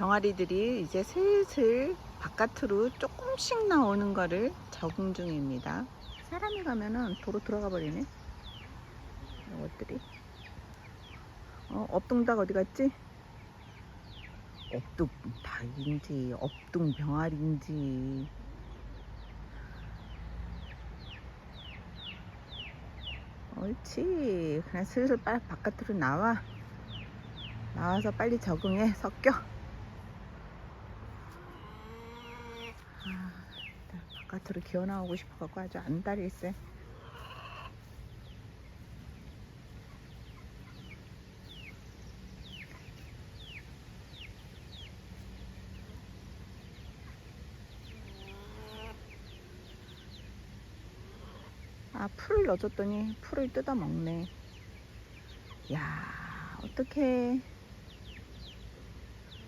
병아리들이 이제 슬슬 바깥으로 조금씩 나오는 거를 적응 중입니다. 사람이 가면은 도로 들어가 버리네. 이것들이. 어, 업동닭 어디 갔지? 업동 닭인지 업동 병아리인지 옳지 그냥 슬슬 빨리 바깥으로 나와 나와서 빨리 적응해 섞여 아, 나 바깥으로 기어 나오고 싶어갖고 아주 안달일세 아 풀을 넣어줬더니 풀을 뜯어 먹네. 야 어떡해